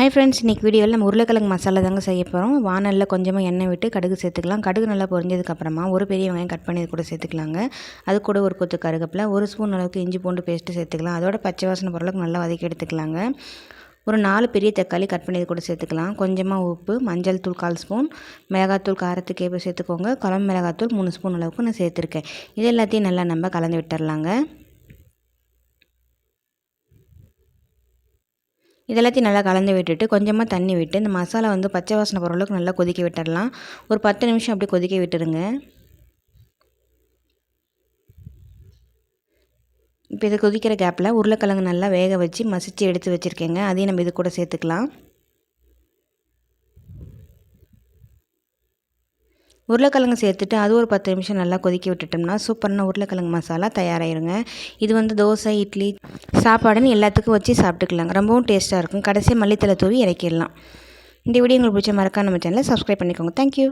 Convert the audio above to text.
Hi friends இன்றைக்கி வீடியோவில் நம்ம உருளைக்கிழங்கு மசாலா தாங்க செய்ய போகிறோம் வானலில் கொஞ்சமாக எண்ணெய் விட்டு கடுகு சேர்த்துக்கலாம். கடுகு நல்லா பொரிஞ்சதுக்கப்புறமா ஒரு பெரிய வெங்காயம் கட் பண்ணி கூட சேர்த்துக்கலாங்க. அது கூட ஒரு கொத்து கருகப்பில் ஒரு ஸ்பூன் அளவுக்கு இஞ்சி பூண்டு பேஸ்ட்டு சேர்த்துக்கலாம். அதோட பச்சை வாசனை பொருளுக்கு நல்லா வதக்கி எடுத்துக்கலாங்க. ஒரு நாலு பெரிய தக்காளி கட் பண்ணி கூட சேர்த்துக்கலாம். கொஞ்சமாக உப்பு மஞ்சள் தூள் கால் ஸ்பூன் மிளகாத்தூள் காரத்துக்கு ஏற்ப சேர்த்துக்கோங்க. குழம்பு மிளகாத்தூள் மூணு ஸ்பூன் அளவுக்கு நான் சேர்த்துருக்கேன். இது எல்லாத்தையும் நல்லா நம்ம கலந்து விட்டுறலாங்க. இதெல்லாத்தையும் நல்லா கலந்து விட்டுட்டு கொஞ்சமாக தண்ணி விட்டு இந்த மசாலா வந்து பச்சை வாசனை போகிற அளவுக்கு நல்லா கொதிக்க விட்டுடலாம் ஒரு பத்து நிமிஷம் அப்படியே கொதிக்க விட்டுருங்க. இப்போ இதை கொதிக்கிற கேப்பில் உருளைக்கிழங்கு நல்லா வேக வச்சு மசித்து எடுத்து வச்சுருக்கேங்க. அதையும் நம்ம இது கூட சேர்த்துக்கலாம். உருளைக்கிழங்கு சேர்த்துட்டு அது ஒரு பத்து நிமிஷம் நல்லா கொதிக்க விட்டுட்டோம்னா சூப்பரான உருளைக்கிழங்கு மசாலா தயாராகிருங்க இது வந்து தோசை இட்லி சாப்பாடுன்னு எல்லாத்துக்கும் வச்சு சாப்பிட்டுக்கலாங்க. ரொம்பவும் டேஸ்ட்டாக இருக்கும். கடைசியாக மல்லித்தலை தூவி இறக்கிடலாம். இந்த வீடியோ உங்களுக்கு பிடிச்ச மறக்காம நம்ம சேனலை சப்ஸ்கிரைப் பண்ணிக்கோங்க. தேங்க்யூ